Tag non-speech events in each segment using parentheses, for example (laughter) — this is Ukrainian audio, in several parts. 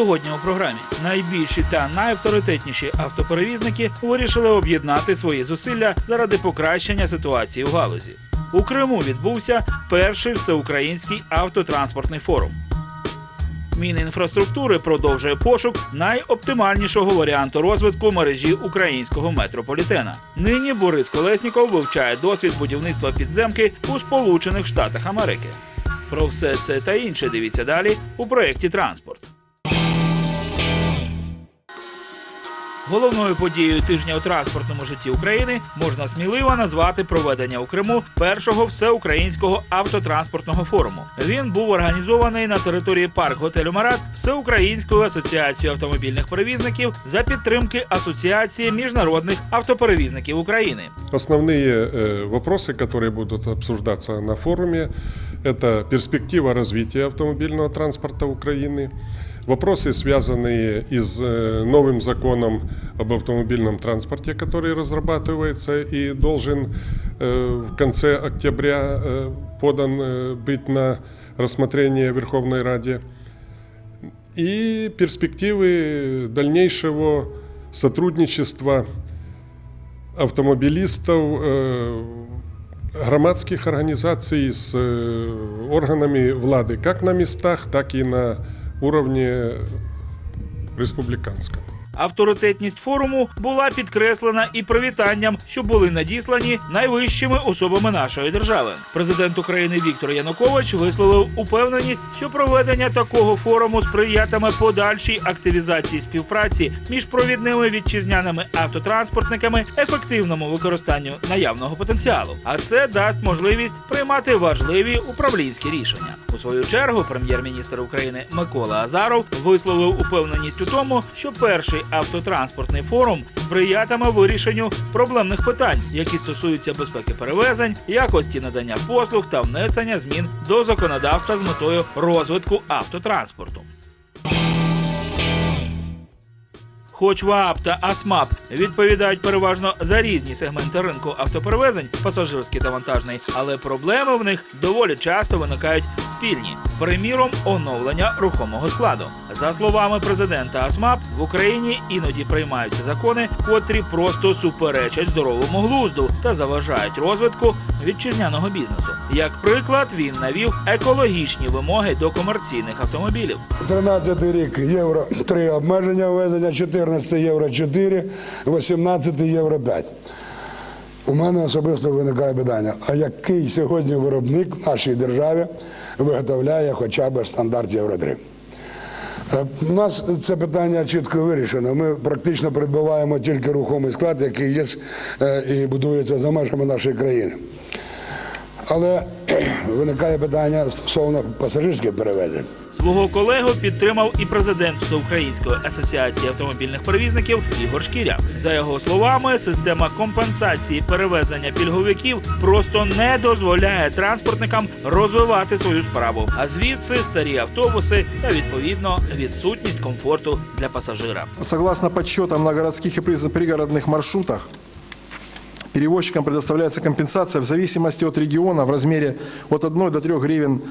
Сьогодні у програмі найбільші та найавторитетніші автоперевізники вирішили об'єднати свої зусилля заради покращення ситуації у галузі. У Криму відбувся перший всеукраїнський автотранспортний форум. Мінінфраструктури продовжує пошук найоптимальнішого варіанту розвитку мережі українського метрополітена. Нині Борис Колесніков вивчає досвід будівництва підземки у Сполучених Штатах Америки. Про все це та інше дивіться далі у проєкті Транспорт. Головною подією тижня у транспортному житті України можна сміливо назвати проведення у Криму першого всеукраїнського автотранспортного форуму. Він був організований на території парк готелю Марат Всеукраїнською асоціацією автомобільних перевізників за підтримки Асоціації міжнародних автоперевізників України. Основные э, вопросы, которые будут обсуждаться на форуме, это перспектива развития автомобильного транспорта Украины, Вопросы, связанные и с э, новым законом об автомобильном транспорте, который разрабатывается и должен э, в конце октября э, подан быть на рассмотрение Верховной Раде, и перспективы дальнейшего сотрудничества автомобилистов, громадских организаций с органами влады, как на местах, так и на уровне республиканском. Авторитетність форуму була підкреслена і привітанням, що були надіслані найвищими особами нашої держави. Президент України Віктор Янукович висловив упевненість, що проведення такого форуму сприятиме подальшій активізації співпраці між провідними вітчизняними автотранспортниками, ефективному використанню наявного потенціалу. А це дасть можливість приймати важливі управлінські рішення. У свою чергу прем'єр-міністр України Микола Азаров висловив упевненість у тому, що перший автотранспортний форум сприятиме вирішенню проблемних питань, які стосуються безпеки перевезень, якості надання послуг та внесення змін до законодавства з метою розвитку автотранспорту. Хоч ВААП та АСМАП відповідають переважно за різні сегменти ринку автоперевезень, пасажирський та вантажний, але проблеми в них доволі часто виникають спільні. Приміром, оновлення рухомого складу. За словами президента АСМАП, в Україні іноді приймаються закони, котрі просто суперечать здоровому глузду та заважають розвитку вітчизняного бізнесу. Як приклад, він навів екологічні вимоги до комерційних автомобілів. 13 рік євро 3 обмеження ввезення, 14 євро 4, 18 євро 5. У мене особисто виникає питання, а який сьогодні виробник в нашій державі виготовляє хоча б стандарт Євро 3? Е, У нас це питання чітко вирішено. Ми практично придбаваємо тільки рухомий склад, який є е, і будується за межами нашої країни. Але (clears throat) виникає питання стосовно пасажирських перевезень. Свого колегу підтримав і президент Всеукраїнської асоціації автомобільних перевізників Ігор Шкіря. За його словами, система компенсації перевезення пільговиків просто не дозволяє транспортникам розвивати свою справу. А звідси старі автобуси та відповідно відсутність комфорту для пасажира. Согласно подсчетам на городских и приз- пригородных маршрутах, перевозчикам предоставляется компенсация в зависимости от региона в размере от 1 до 3 гривен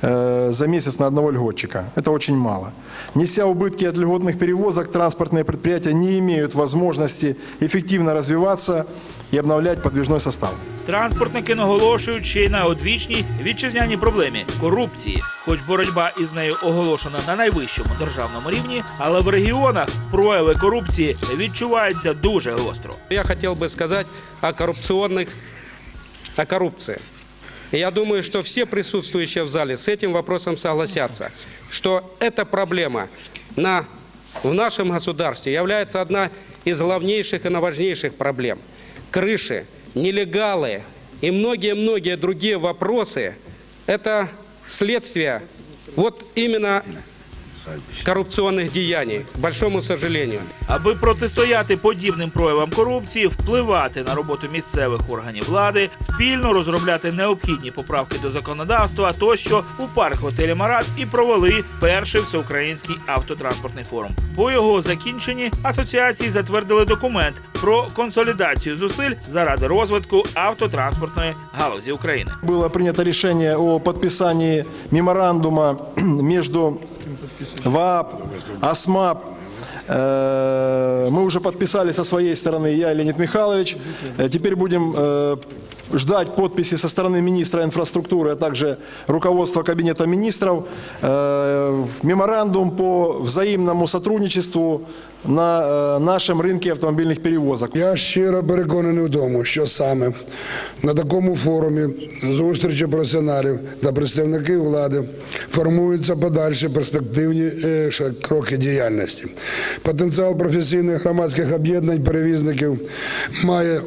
э, за месяц на одного льготчика. Это очень мало. Неся убытки от льготных перевозок, транспортные предприятия не имеют возможности эффективно развиваться и обновлять подвижной состав. Транспортники наголошують ще й на одвічній вітчизняній проблемі корупції. Хоч боротьба із нею оголошена на найвищому державному рівні, але в регіонах прояви корупції відчуваються дуже гостро. Я хотел бы сказать о коррупционных, о коррупции. И я думаю, что все присутствующие в зале с этим вопросом согласятся, что эта проблема на, в нашем государстве является одна из главнейших и важнейших проблем. Крыши, нелегалы и многие-многие другие вопросы – это следствие вот именно коррупционных деяний, к большому сожалению. Аби протистояти подібним проявам корупції, впливати на роботу місцевих органів влади, спільно розробляти необхідні поправки до законодавства, тощо у парк готелі Марат і провели перший всеукраїнський автотранспортний форум. По його закінченні асоціації затвердили документ про консолідацію зусиль заради розвитку автотранспортної галузі України. Было принято решение о подписании меморандума между ВАП, АСМАП. Э, Мы уже подписали со своей стороны, я и Леонид Михайлович. Э, Теперь будем э, ждать подписи со стороны министра инфраструктуры, а также руководства Кабинета министров. Э, Меморандум по взаимному сотрудничеству на э, нашем рынке автомобильных перевозок. Я щиро переконаний в тому, що саме на такому форумі зустрічі професіоналів та представників влади формуються подальші перспективні е, ще кроки діяльності. Потенціал професійних громадських об'єднань перевізників має е,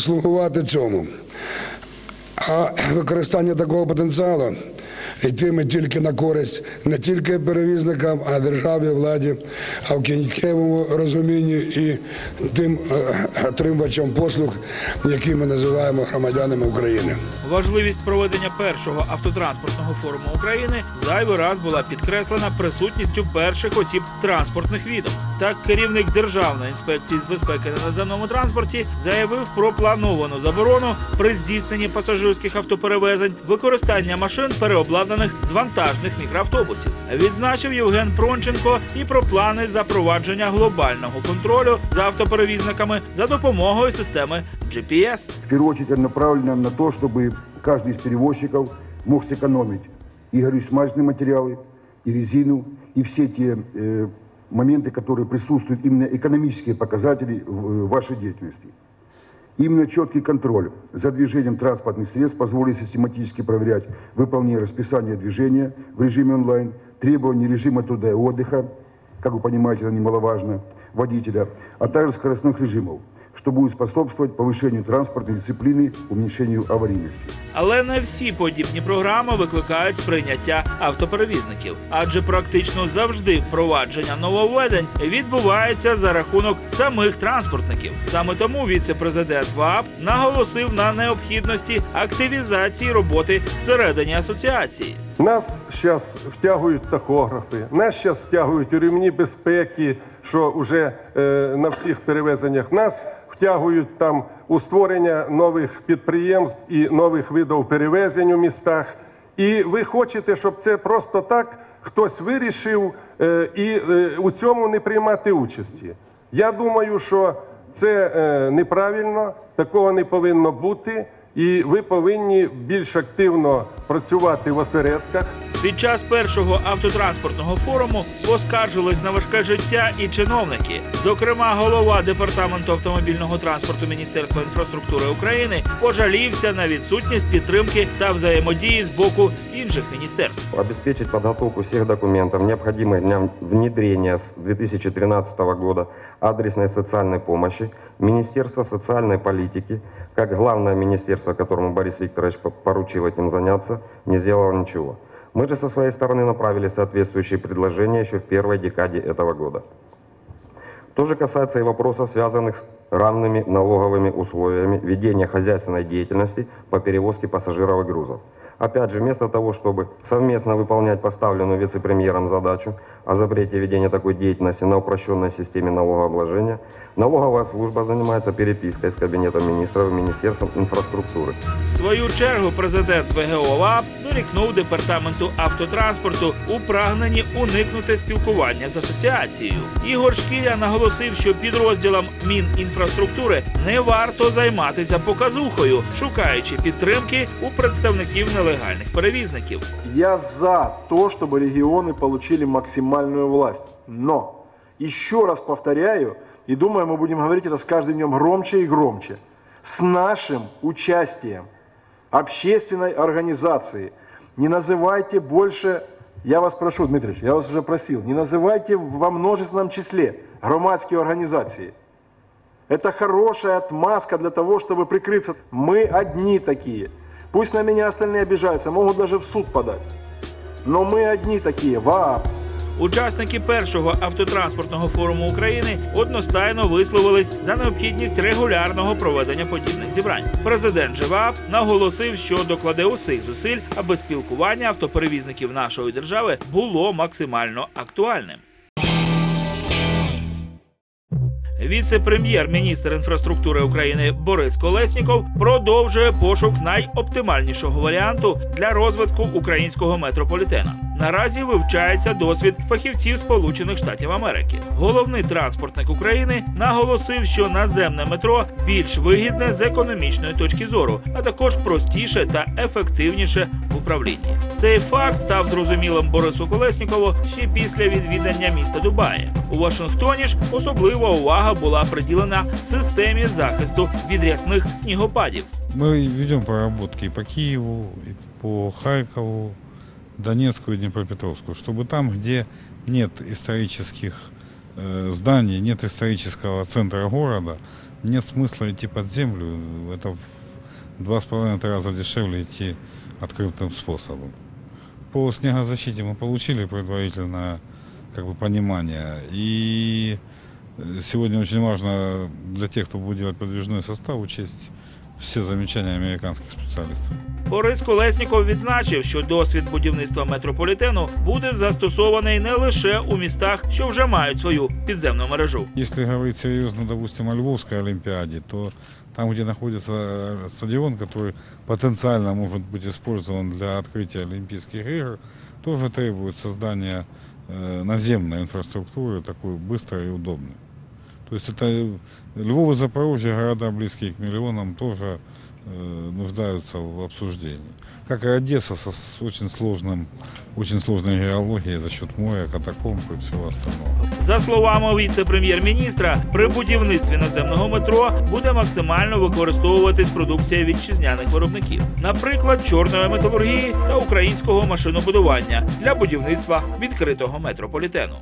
слугувати цьому. А використання такого потенціалу йтиме тільки на користь не тільки перевізникам, а державі, владі, а в кінцевому розумінні і тим е, отримувачам послуг, які ми називаємо громадянами України. Важливість проведення першого автотранспортного форуму України зайвий раз була підкреслена присутністю перших осіб транспортних відомств. Так, керівник Державної інспекції з безпеки на наземному транспорті заявив про плановану заборону при здійсненні пасажирських автоперевезень використання машин, переобладнаних з вантажних мікроавтобусів. Відзначив Євген Пронченко і про плани запровадження глобального контролю за автоперевізниками за допомогою системи GPS. в первую очередь направлена на то, чтобы каждый из перевозчиков мог сэкономить и горюче-смазочные материалы, и резину, и все те э, моменты, которые присутствуют, именно экономические показатели в э, вашей деятельности. Именно четкий контроль за движением транспортных средств позволит систематически проверять выполнение расписания движения в режиме онлайн, требования режима труда и отдыха, как вы понимаете, это немаловажно, водителя, а также скоростных режимов, что будет способствовать повышению транспортной дисциплины, уменьшению аварийности. Але не всі подібні програми викликають сприйняття автоперевізників, адже практично завжди впровадження нововведень відбувається за рахунок самих транспортників. Саме тому віце-президент ВАП наголосив на необхідності активізації роботи всередині асоціації. Нас зараз втягують тахографи, нас зараз втягують у ремні безпеки, що вже е, на всіх перевезеннях. Нас втягують там у створення нових підприємств і нових видів перевезень у містах. І ви хочете, щоб це просто так хтось вирішив е, і е, у цьому не приймати участі. Я думаю, що це е, неправильно, такого не повинно бути, і ви повинні більш активно працювати в осередках. Під час першого автотранспортного форуму поскаржились на важке життя і чиновники. Зокрема, голова департаменту автомобільного транспорту Міністерства інфраструктури України пожалівся на відсутність підтримки та взаємодії з боку інших міністерств. обеспечить подготовку всех документов, необходимых для внедрения с 2013 года адресной социальной помощи, Министерство социальной политики, как главное министерство, которому Борис Викторович по- поручил этим заняться, не сделало ничего. Мы же со своей стороны направили соответствующие предложения еще в первой декаде этого года. То же касается и вопросов, связанных с равными налоговыми условиями ведения хозяйственной деятельности по перевозке пассажиров и грузов. Опять же, вместо того, чтобы совместно выполнять поставленную вице-премьером задачу о запрете ведения такой деятельности на упрощенной системе налогообложения, налоговая служба занимается перепиской с Кабинетом министров и Министерством инфраструктуры. В свою чергу президент ВГО ВАП дорікнув департаменту автотранспорту у прагненні уникнути спілкування з асоціацією. Ігор Шкіря наголосив, що підрозділам Мінінфраструктури не варто займатися показухою, шукаючи підтримки у представників нелегальних перевізників. Я за то, чтобы регионы получили максимальную власть. Но, еще раз повторяю, и думаю, мы будем говорить это с каждым днем громче и громче, с нашим участием общественной организации. Не называйте больше, я вас прошу, Дмитриевич, я вас уже просил, не называйте во множественном числе громадские организации. Это хорошая отмазка для того, чтобы прикрыться. Мы одни такие. Пусть на меня остальные обижаются, могут даже в суд подать. Но мы одни такие, ВААП. Учасники першого автотранспортного форуму України одностайно висловились за необхідність регулярного проведення подібних зібрань. Президент ЖВАП наголосив, що докладе усіх зусиль, аби спілкування автоперевізників нашої держави було максимально актуальним. Віце-прем'єр-міністр інфраструктури України Борис Колесніков продовжує пошук найоптимальнішого варіанту для розвитку українського метрополітена. Наразі вивчається досвід фахівців Сполучених Штатів Америки. Головний транспортник України наголосив, що наземне метро більш вигідне з економічної точки зору, а також простіше та ефективніше в управлінні. Цей факт став зрозумілим Борису Колеснікову ще після відвідання міста Дубаї. У Вашингтоні ж особлива увага була приділена системі захисту від рясних снігопадів. Мы ведем проработки и по Киеву, и по Харькову, Донецку и Днепропетровску, чтобы там, где нет исторических э, зданий, нет исторического центра города, нет смысла идти под землю. Это в два с половиной раза дешевле идти открытым способом. По снегозащите мы получили предварительное как бы, понимание. И э, сегодня очень важно для тех, кто будет делать подвижной состав, учесть все замечания американских специалистов. Борис Колесніков відзначив, що досвід будівництва метрополітену буде застосований не лише у містах, що вже мають свою підземну мережу. Если говорить серьезно, допустим, о Львовской Олимпиаде, то там, где находится э, стадион, который потенциально может быть использован для открытия Олимпийских игр, тоже требует создания э, наземной инфраструктуры, такой быстрой и удобной. То есть это э, Львов и Запорожье, города близкие к миллионам, тоже э, нуждаются в обсуждении. Как и Одесса со с очень сложным, очень сложной геологией за счет моря, катакомб и всего остального. За словами віце-прем'єр-міністра, при будівництві наземного метро буде максимально використовуватись продукція вітчизняних виробників, наприклад, чорної металургії та українського машинобудування для будівництва відкритого метрополітену.